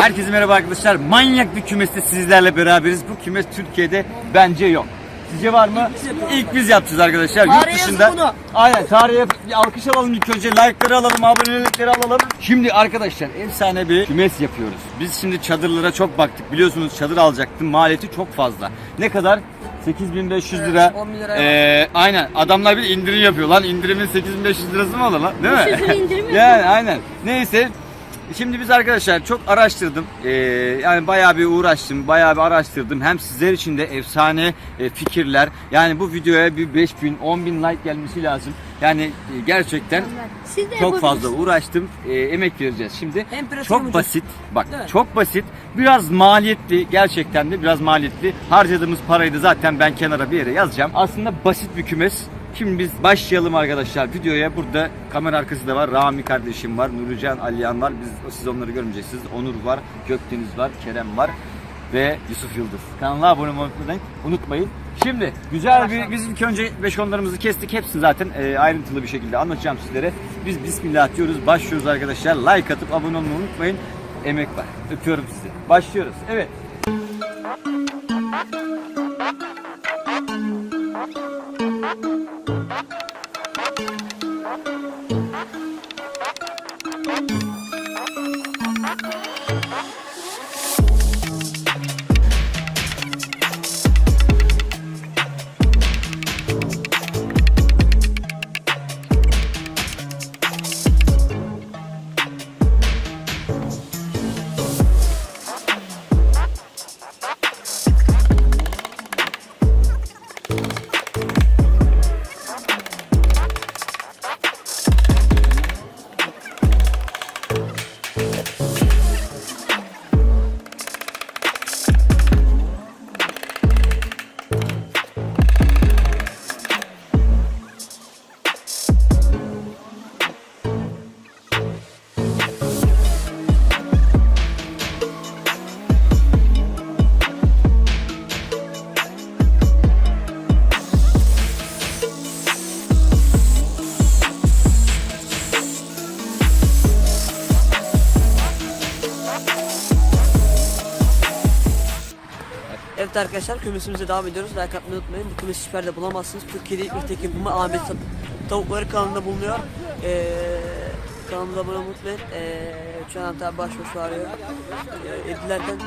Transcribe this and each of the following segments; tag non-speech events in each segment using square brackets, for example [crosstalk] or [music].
Herkese merhaba arkadaşlar. Manyak bir kümeste sizlerle beraberiz. Bu kümes Türkiye'de bence yok. Sizce var mı? İlk biz yapacağız arkadaşlar. Tarihe Yurt dışında. bunu. Aynen tarihe bir alkış alalım ilk önce. Like'ları alalım, abonelikleri alalım. Şimdi arkadaşlar efsane bir kümes yapıyoruz. Biz şimdi çadırlara çok baktık. Biliyorsunuz çadır alacaktım. Maliyeti çok fazla. Ne kadar? 8500 lira. Evet, 10 bin liraya Ee, aynen. Adamlar bir indirim yapıyor lan. İndirimin 8500 lirası mı alır lan? Değil mi? Düşünsene indirim [laughs] yani aynen. Neyse. Şimdi biz arkadaşlar çok araştırdım. Ee, yani bayağı bir uğraştım. Bayağı bir araştırdım. Hem sizler için de efsane e, fikirler. Yani bu videoya bir 5000 bin like gelmesi lazım. Yani e, gerçekten Siz de çok fazla uğraştım. E, emek vereceğiz. Şimdi Hem pratik çok ucuz. basit. Bak mi? çok basit. Biraz maliyetli. Gerçekten de biraz maliyetli. Harcadığımız parayı da zaten ben kenara bir yere yazacağım. Aslında basit bir kümes. Şimdi biz başlayalım arkadaşlar videoya. Burada kamera arkası da var. Rami kardeşim var. Nurican Aliyan var. Biz siz onları görmeyeceksiniz. Onur var. Gökdeniz var. Kerem var. Ve Yusuf Yıldız. Kanala abone olmayı unutmayın. Şimdi güzel bir biz önce 5 onlarımızı kestik. Hepsini zaten e, ayrıntılı bir şekilde anlatacağım sizlere. Biz bismillah diyoruz. Başlıyoruz arkadaşlar. Like atıp abone olmayı unutmayın. Emek var. Öpüyorum sizi. Başlıyoruz. Evet. Evet arkadaşlar kümesimize devam ediyoruz. Like atmayı unutmayın. Bu kümesi hiçbir bulamazsınız. Türkiye'de ilk bulma Ahmet Tavukları kanalında bulunuyor. Ee, kanalımıza abone olmayı Ee, şu an hatta baş baş var. Ee, edilerden...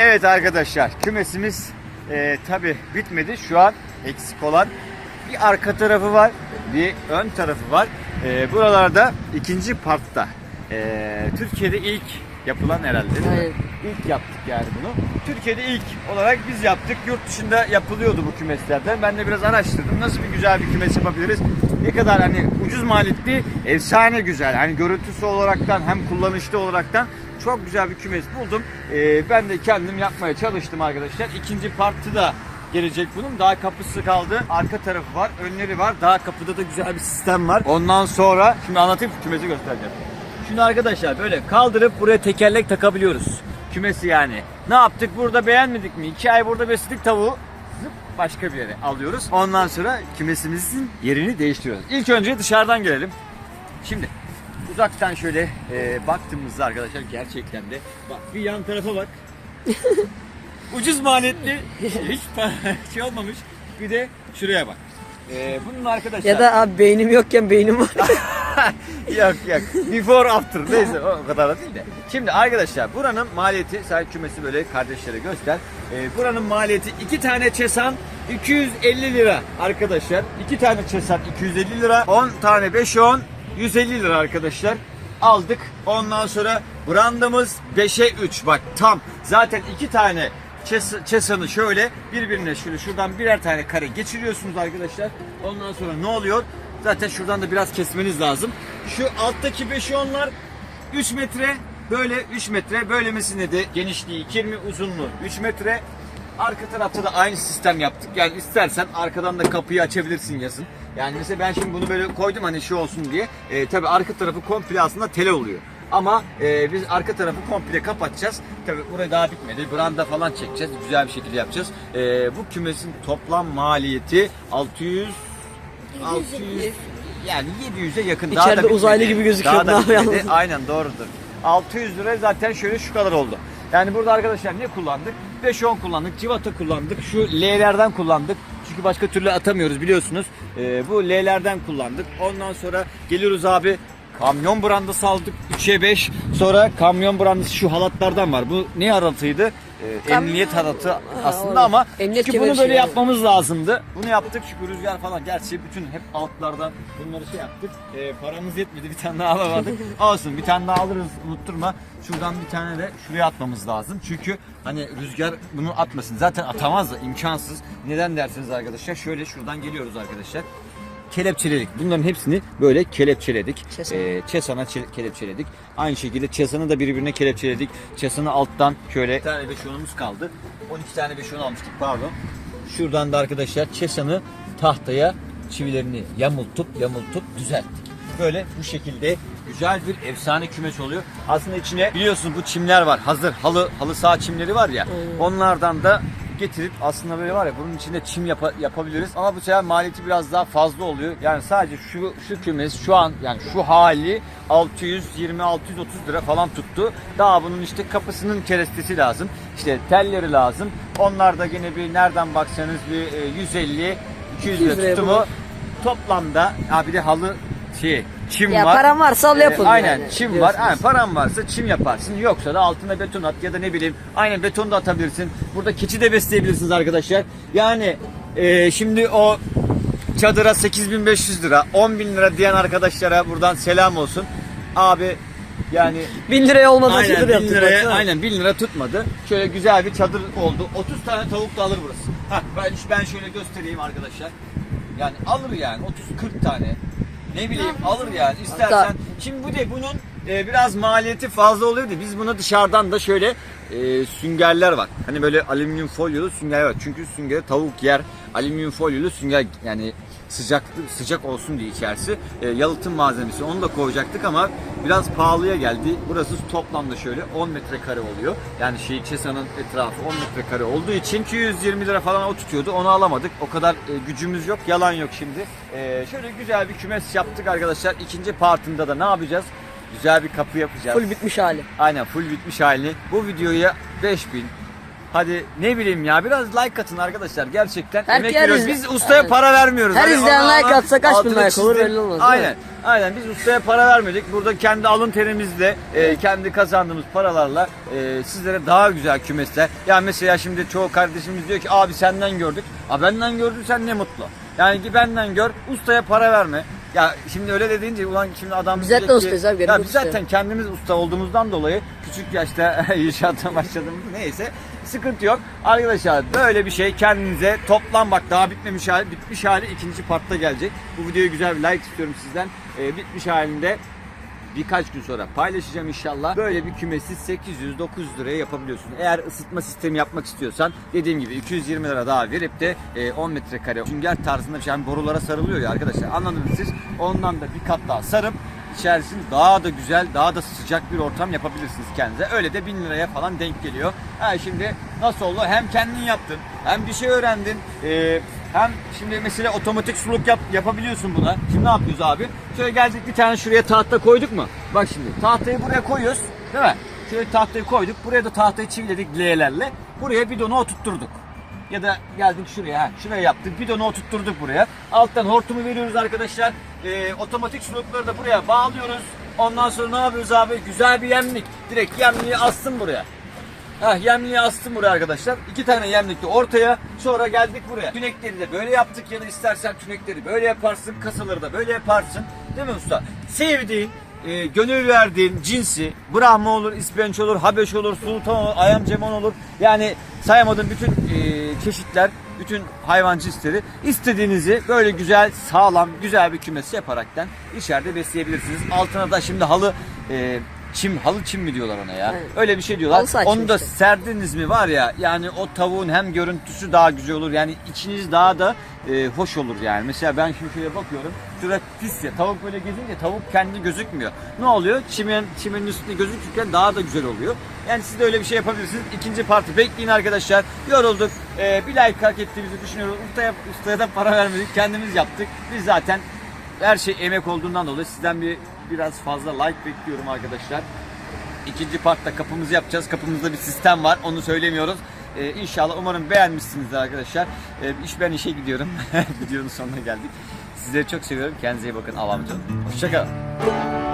Evet arkadaşlar kümesimiz e, tabi bitmedi. Şu an eksik olan bir arka tarafı var, bir ön tarafı var. E, buralarda ikinci partta e, Türkiye'de ilk yapılan herhalde? Aynen. İlk yaptık yani bunu. Türkiye'de ilk olarak biz yaptık. Yurt dışında yapılıyordu bu kümeslerden. Ben de biraz araştırdım. Nasıl bir güzel bir kümes yapabiliriz? Ne kadar hani ucuz maliyetli, efsane güzel. Hani görüntüsü olaraktan hem kullanışlı olaraktan çok güzel bir kümes buldum. Ee, ben de kendim yapmaya çalıştım arkadaşlar. İkinci partı da gelecek bunun. Daha kapısı kaldı. Arka tarafı var, önleri var. Daha kapıda da güzel bir sistem var. Ondan sonra şimdi anlatayım kümesi göstereceğim. Şimdi arkadaşlar böyle kaldırıp buraya tekerlek takabiliyoruz. Kümesi yani. Ne yaptık? Burada beğenmedik mi? İki ay burada besledik tavuğu. Zıp başka bir yere alıyoruz. Ondan sonra kümesimizin yerini değiştiriyoruz. İlk önce dışarıdan gelelim. Şimdi uzaktan şöyle e, baktığımızda arkadaşlar gerçekten de bak bir yan tarafa bak. [laughs] Ucuz maliyetli hiç pa- [laughs] şey olmamış. Bir de şuraya bak. E, bunun arkadaşlar Ya da abi beynim yokken beynim var. [laughs] yok yok. Before after. Neyse o kadar da değil de. Şimdi arkadaşlar buranın maliyeti sen kümesi böyle kardeşlere göster. Ee, buranın maliyeti iki tane çesan 250 lira arkadaşlar. iki tane çesan 250 lira. 10 tane 5 10 150 lira arkadaşlar. Aldık. Ondan sonra brandamız 5'e 3. Bak tam zaten iki tane Çes- Çesanı şöyle birbirine şöyle şuradan birer tane kare geçiriyorsunuz arkadaşlar. Ondan sonra ne oluyor? Zaten şuradan da biraz kesmeniz lazım. Şu alttaki 5'i onlar 3 metre böyle 3 metre böylemesine de genişliği 20 uzunluğu 3 metre. Arka tarafta da aynı sistem yaptık. Yani istersen arkadan da kapıyı açabilirsin yazın. Yani mesela ben şimdi bunu böyle koydum hani şu olsun diye. Ee, tabii arka tarafı komple aslında tele oluyor. Ama e, biz arka tarafı komple kapatacağız. Tabii buraya daha bitmedi. Branda falan çekeceğiz. Güzel bir şekilde yapacağız. E, bu kümesin toplam maliyeti 600 600 yani 700'e yakın. Daha İçeride da bitmedi. uzaylı gibi gözüküyor, Daha da [laughs] daha bitmedi. Aynen doğrudur. 600 lira zaten şöyle şu kadar oldu. Yani burada arkadaşlar ne kullandık? 5-10 kullandık, civata kullandık, şu L'lerden kullandık. Çünkü başka türlü atamıyoruz biliyorsunuz. Ee, bu L'lerden kullandık. Ondan sonra geliyoruz abi kamyon brandası aldık 3'e 5. Sonra kamyon brandası şu halatlardan var. Bu ne halatıydı? Kam- emniyet halatı Ha, aslında ama emniyet çünkü bunu böyle şey, yapmamız lazımdı. Bunu yaptık çünkü rüzgar falan. Gerçi bütün hep altlardan bunları şey yaptık. Ee, paramız yetmedi bir tane daha alamadık. [laughs] Olsun bir tane daha alırız unutturma. Şuradan bir tane de şuraya atmamız lazım. Çünkü hani rüzgar bunu atmasın. Zaten atamaz da imkansız. Neden dersiniz arkadaşlar? Şöyle şuradan geliyoruz arkadaşlar. Kelepçeledik. Bunların hepsini böyle kelepçeledik. Çesana. Ee, Çesana çe- kelepçeledik. Aynı şekilde Çesan'ı da birbirine kelepçeledik. Çesan'ı alttan şöyle bir tane beşonumuz kaldı. 12 tane beşon almıştık pardon. Şuradan da arkadaşlar Çesan'ı tahtaya çivilerini yamultup yamultup düzelttik. Böyle bu şekilde güzel bir efsane kümes oluyor. Aslında içine biliyorsunuz bu çimler var. Hazır halı halı saha çimleri var ya. Onlardan da getirip aslında böyle var ya bunun içinde çim yapa- yapabiliriz ama bu sefer maliyeti biraz daha fazla oluyor. Yani sadece şu şu kümes şu an yani şu hali 620 630 lira falan tuttu. Daha bunun işte kapısının kerestesi lazım. İşte telleri lazım. Onlar da yine bir nereden baksanız bir e, 150 200 200 lira liraya tutumu. Toplamda ha bir de halı şey çim Ya var. paran varsa al Ee, yapın aynen yani, çim var. Aynen, paran varsa çim yaparsın. Yoksa da altına beton at ya da ne bileyim aynen beton da atabilirsin. Burada keçi de besleyebilirsiniz arkadaşlar. Yani e, şimdi o çadıra 8500 lira 10 bin lira diyen arkadaşlara buradan selam olsun. Abi yani 1000 liraya olmadan aynen çadır 1000 yaptık. liraya baksana. aynen 1000 lira tutmadı. Şöyle güzel bir çadır oldu. 30 tane tavuk da alır burası. Hah, ben ben şöyle göstereyim arkadaşlar. Yani alır yani 30 40 tane. Ne bileyim alır yani istersen. Şimdi bu de bunun e, biraz maliyeti fazla oluyordu. Biz buna dışarıdan da şöyle e, süngerler var. Hani böyle alüminyum folyolu sünger var. Çünkü süngeri tavuk yer. Alüminyum folyolu sünger yani sıcak sıcak olsun diye içerisi. E, yalıtım malzemesi onu da koyacaktık ama biraz pahalıya geldi. Burası toplamda şöyle 10 metrekare oluyor. Yani şey Çesa'nın etrafı 10 metrekare olduğu için 220 lira falan o tutuyordu. Onu alamadık. O kadar e, gücümüz yok. Yalan yok şimdi. E, şöyle güzel bir kümes yaptık arkadaşlar. İkinci partında da ne yapacağız? Güzel bir kapı yapacağız. Full bitmiş hali. Aynen full bitmiş halini. Bu videoya 5000 Hadi ne bileyim ya biraz like atın arkadaşlar gerçekten Her- emek veriyoruz. Biz ustaya Evet. para vermiyoruz. Her Hani izleyen like atsa kaç bin like olur belli olmaz, Aynen. Aynen biz ustaya para vermedik. Burada kendi alın terimizle, e, kendi kazandığımız paralarla e, sizlere daha güzel kümesler. Ya mesela şimdi çoğu kardeşimiz diyor ki abi senden gördük. A benden gördüysen ne mutlu. Yani ki benden gör, ustaya para verme. Ya şimdi öyle de deyince ulan şimdi adam Biz zaten ki- ustayız abi, Ya biz zaten kendimiz usta olduğumuzdan dolayı küçük yaşta [laughs] inşaata başladığımız neyse sıkıntı yok. Arkadaşlar böyle bir şey kendinize toplam bak daha bitmemiş hali bitmiş hali ikinci partta gelecek. Bu videoya güzel bir like istiyorum sizden. Ee, bitmiş halinde birkaç gün sonra paylaşacağım inşallah. Böyle bir kümesi 800-900 liraya yapabiliyorsun. Eğer ısıtma sistemi yapmak istiyorsan dediğim gibi 220 lira daha verip de e, 10 metrekare sünger tarzında bir şey. Yani borulara sarılıyor ya arkadaşlar. Anladınız siz. Ondan da bir kat daha sarıp içerisini daha da güzel, daha da sıcak bir ortam yapabilirsiniz kendinize. Öyle de 1000 liraya falan denk geliyor. Ha şimdi nasıl oldu? Hem kendin yaptın, hem bir şey öğrendin. Ee, hem şimdi mesela otomatik suluk yap, yapabiliyorsun buna. Şimdi ne yapıyoruz abi? Şöyle geldik bir tane şuraya tahta koyduk mu? Bak şimdi tahtayı buraya koyuyoruz. Değil mi? Şöyle tahtayı koyduk. Buraya da tahtayı çiviledik L'lerle. Buraya bidonu oturtturduk. Ya da geldik şuraya, ha, şuraya yaptık. Bidonu oturtturduk buraya. Alttan hortumu veriyoruz arkadaşlar. Ee, otomatik sulukları da buraya bağlıyoruz. Ondan sonra ne yapıyoruz abi? Güzel bir yemlik. Direkt yemliği astım buraya. Hah yemliği astım buraya arkadaşlar. İki tane yemlikli ortaya. Sonra geldik buraya. Tünekleri de böyle yaptık ya da istersen tünekleri böyle yaparsın. Kasaları da böyle yaparsın. Değil mi usta? Sevdiğin, e, gönül verdiğin cinsi Brahma olur, İspenç olur, Habeş olur, Sultan olur, Ayam Cemon olur. Yani sayamadığım bütün e, çeşitler, bütün hayvan cinsleri istediğinizi böyle güzel, sağlam, güzel bir kümes yaparaktan içeride besleyebilirsiniz. Altına da şimdi halı e, çim, halı çim mi diyorlar ona ya? Evet. Öyle bir şey diyorlar. Halı Onu da işte. serdiniz mi var ya yani o tavuğun hem görüntüsü daha güzel olur yani içiniz daha da e, hoş olur yani. Mesela ben şimdi şöyle bakıyorum şurada pis ya tavuk böyle gezince tavuk kendi gözükmüyor. Ne oluyor? Çimen, çimenin üstünde gözükürken daha da güzel oluyor. Yani siz de öyle bir şey yapabilirsiniz. İkinci parti bekleyin arkadaşlar. Yorulduk. E, bir like hak ettiğimizi düşünüyoruz. Ustaya, ustaya da para vermedik. Kendimiz yaptık. Biz zaten her şey emek olduğundan dolayı sizden bir biraz fazla like bekliyorum arkadaşlar. İkinci partta kapımızı yapacağız. Kapımızda bir sistem var. Onu söylemiyoruz. Ee, inşallah umarım beğenmişsinizdir arkadaşlar. Ee, iş ben işe gidiyorum. [laughs] Videonun sonuna geldik. Sizleri çok seviyorum. Kendinize iyi bakın. Allah'a emanet olun. Hoşçakalın.